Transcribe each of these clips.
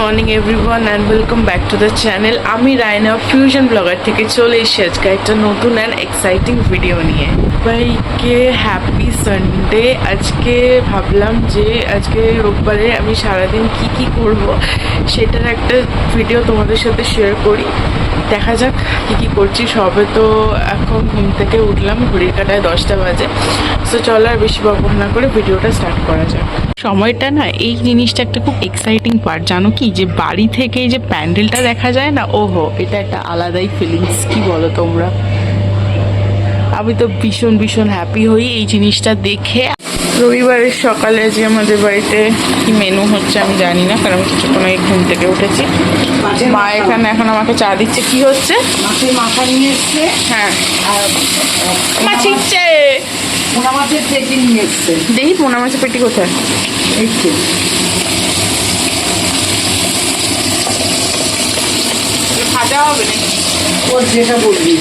Morning everyone and welcome back to the channel আমি Raina fusion blogger থেকে চলে এসেছি আজকে একটা নতুন অ্যান্ড এক্সাইটিং ভিডিও নিয়ে। সবাইকে হ্যাপি সানডে আজকে ভাবলাম যে আজকে রোববারে আমি সারাদিন কি কি করব, সেটার একটা ভিডিও তোমাদের সাথে শেয়ার করি। দেখা যাক কি কি করছি। সবে তো এখন ঘুম থেকে উঠলাম, ঘড়ির কাটায় দশটা বাজে। সো চলো আর বেশি বকব না করে ভিডিওটা স্টার্ট করা যাক। সময়টা না, এই জিনিসটা একটা খুব এক্সাইটিং পার্ট জানো কি? যে বাড়ি থেকে যে প্যান্ডেলটা দেখা যায় না, ওহো, এটা একটা আলাদাই ফিলিংস কি বলো তোমরা? আমি তো ভীষণ ভীষণ হ্যাপি হই এই জিনিসটা দেখে। রবিবারের সকালে যে আমাদের বাড়িতে কি মেনু হচ্ছে আমি জানি না কারণ আমি কিছুক্ষণ আগে ঘুম থেকে উঠেছি। মা এখানে এখন আমাকে চা দিচ্ছে কি হচ্ছে? মাছের মাথা নিয়ে এসছে। হ্যাঁ। পোনা মাছের পেটি নিয়ে এসছে। দেখি পোনা মাছের পেটি কোথায়? এই ভাজা হবে না ওর যেটা বলবি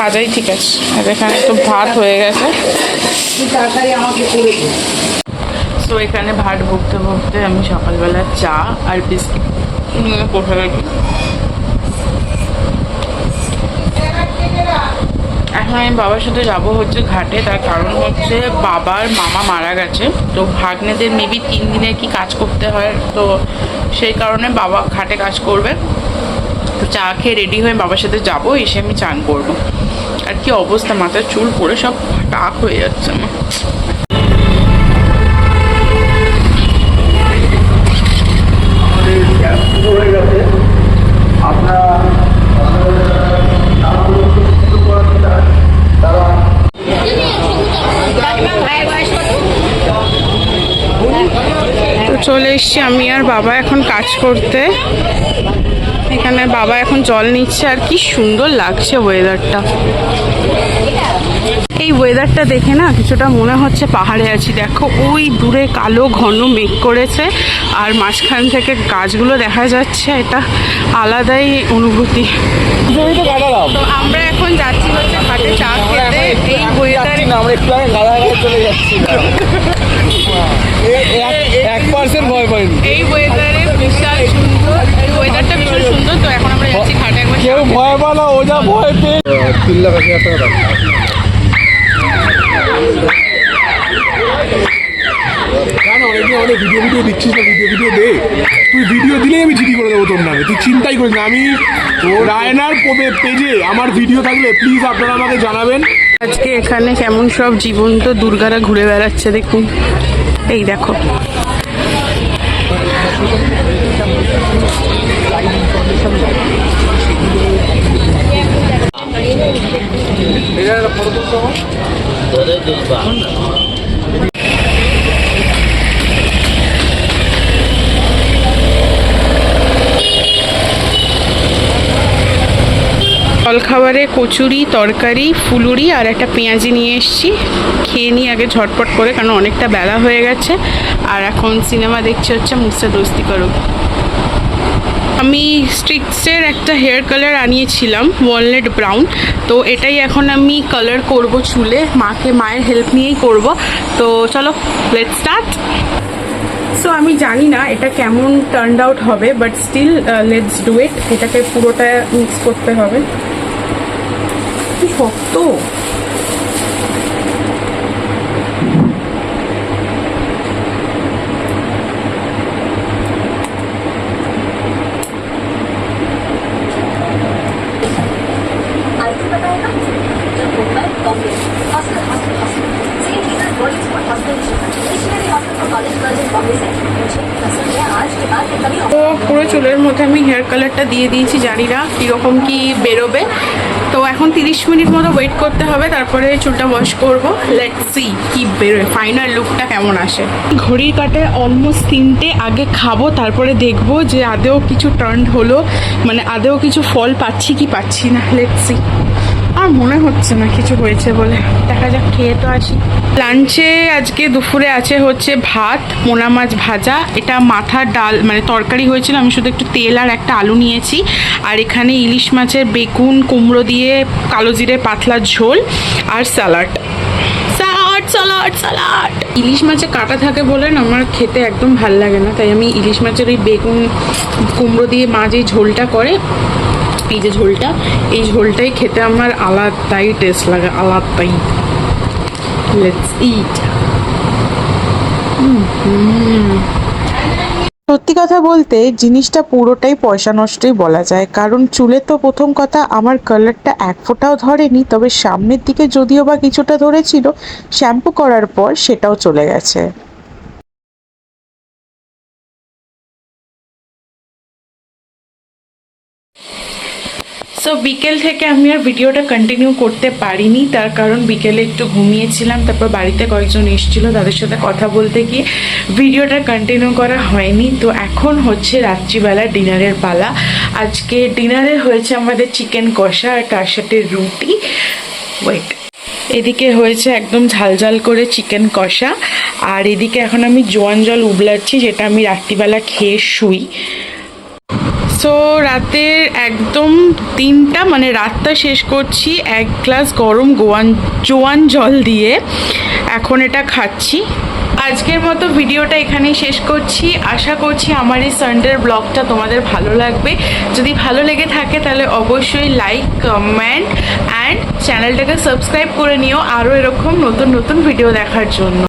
ভাজাই, ঠিক আছে। আর এখানে তো ভাত হয়ে গেছে। তো এখানে ভাত ভুগতে ভুগতে আমি সকালবেলা চা আর বিস্কিট নিয়ে বসে গেছি। এখন আমি বাবার সাথে যাব হচ্ছে ঘাটে, তার কারণ হচ্ছে বাবার মামা মারা গেছে। তো ভাগ্নেদের মেবি তিন দিনের কি কাজ করতে হয়, তো সেই কারণে বাবা ঘাটে কাজ করবে। তো চা খেয়ে রেডি হয়ে বাবার সাথে যাব, এসে আমি চান করব। কি অবস্থা? মাথার চুল পরে সব টাক হয়ে যাচ্ছে আমার। চলে এসছি আমি আর বাবা এখন কাজ করতে। এখানে বাবা এখন জল নিচ্ছে আর কি সুন্দর লাগছে ওয়েদারটা এই ওয়েদারটা দেখে না কিছুটা মনে হচ্ছে পাহাড়ে আছি। দেখো ওই দূরে কালো ঘন মেঘ করেছে আর মাঝখান থেকে গাছগুলো দেখা যাচ্ছে। এটা আলাদাই অনুভূতি। আমরা এখন যাচ্ছি হচ্ছে ঘাটে চা খেতে। এই ওয়েদারে আমরা একটু আগে গাদা গায়ে চলে যাচ্ছি। এক পার্সেন্ট ভয় পাইনি। এই ওয়েদারে বিশাল সুন্দর এই ওয়েদারটা ভীষণ সুন্দর তো এখন আমরা যাচ্ছি ঘাটে একবার কেউ ভয় না ও যা ভয় পেয়ে। তিন লাখ আশি হাজার টাকা অনেকদিন আমাদের ভিডিও ভিডিও দিচ্ছিস না? ভিডিও ভিডিও দে। তুই ভিডিও দিলেই আমি জিডি করে দেবো তোর নামে। তুই চিন্তাই করিস না আমি রায়নার পেজে আমার ভিডিও থাকলে প্লিজ আপনারা আমাকে জানাবেন। আজকে এখানে কেমন সব জীবন্ত দুর্গারা ঘুরে বেড়াচ্ছে দেখুন। এই দেখো। জলখাবারে কচুরি, তরকারি, ফুলুরি আর একটা পেঁয়াজি নিয়ে এসেছি। খেয়ে নিই আগে ঝটপট করে, কারণ অনেকটা বেলা হয়ে গেছে। আর এখন সিনেমা দেখছি হচ্ছে মুসে দোস্তি করুক আমি স্ট্রিক্সের একটা হেয়ার কালার আনিয়েছিলাম, ওয়ালনেট ব্রাউন। তো এটাই এখন আমি কালার করব চুলে। মাকে, মায়ের হেল্প নিয়েই করব। তো চলো লেট স্টার্ট সো আমি জানি না এটা কেমন টার্ন আউট হবে but still let's do it এটাকে পুরোটা মিক্স করতে হবে। কি শক্ত! পুরো চুলের মধ্যে আমি হেয়ার কালারটা দিয়ে দিয়েছি, জানি না কীরকম কি বেরোবে। তো এখন তিরিশ মিনিট মতো ওয়েট করতে হবে, তারপরে চুলটা ওয়াশ করব। লেট সি কি বেরোয় ফাইনাল লুকটা কেমন আসে। ঘড়ির কাটে অলমোস্ট তিনটে, আগে খাব, তারপরে দেখব যে আদেও কিছু টার্ন হলো মানে আদেও কিছু ফল পাচ্ছি কি পাচ্ছি না লেট সি আর মনে হচ্ছে না কিছু হয়েছে বলে। দেখা যাক, খেয়ে তো আসি। লাঞ্চে আজকে দুপুরে আছে হচ্ছে ভাত, মোনা মাছ ভাজা। এটা মাথার ডাল মানে তরকারি হয়েছিল। আমি শুধু একটু তেল আর একটা আলু নিয়েছি। আর এখানে ইলিশ মাছের বেগুন, কুমড়ো দিয়ে কালো জিরে পাতলা ঝোল আর স্যালাড স্যালাড স্যালাড ইলিশ মাছে কাটা থাকে বলে না, আমার খেতে একদম ভালো লাগে না। তাই আমি ইলিশ মাছের ওই বেগুন, কুমড়ো দিয়ে মা যে ঝোলটা করে এই যে ঝোলটা, এই ঝোলটাই খেতে আমার আলাদাই টেস্ট লাগে, আলাদাই। লেটস ইট সত্যি কথা বলতে, জিনিসটা পুরোটাই পয়সা নষ্টই বলা যায়। কারণ চুলে তো প্রথম কথা, আমার কালারটা এক ফোঁটাও ধরেনি, তবে সামনের দিকে যদিও বা কিছুটা ধরেছিল শ্যাম্পু করার পর সেটাও চলে গেছে। বিকেল থেকে আমি আর ভিডিওটা কন্টিনিউ করতে পারিনি। তার কারণ বিকেলে একটু ঘুমিয়েছিলাম, তারপর বাড়িতে কয়েকজন এসেছিল তাদের সাথে কথা বলতে গিয়ে ভিডিওটা কন্টিনিউ করা হয়নি। তো এখন হচ্ছে রাত্রিবেলা ডিনারের পালা। আজকে ডিনারে হয়েছে আমাদের চিকেন কষা আর তার সাথে রুটি। ওয়েট এদিকে হয়েছে একদম ঝাল ঝাল করে চিকেন কষা। আর এদিকে এখন আমি জোয়ান জল উবলাচ্ছি, যেটা আমি রাত্রিবেলা খেয়ে শুই। সো রাতের একদম তিনটা মানে রাতটা শেষ করছি এক গ্লাস গরম গোয়ান, জোয়ান জল দিয়ে। এখন এটা খাচ্ছি। আজকের মতো ভিডিওটা এখানেই শেষ করছি। আশা করছি আমার এই সানডের ব্লগটা তোমাদের ভালো লাগবে। যদি ভালো লেগে থাকে তাহলে অবশ্যই লাইক কমেন্ট অ্যান্ড চ্যানেলটাকে সাবস্ক্রাইব করে নিও। আরও এরকম নতুন নতুন ভিডিও দেখার জন্য।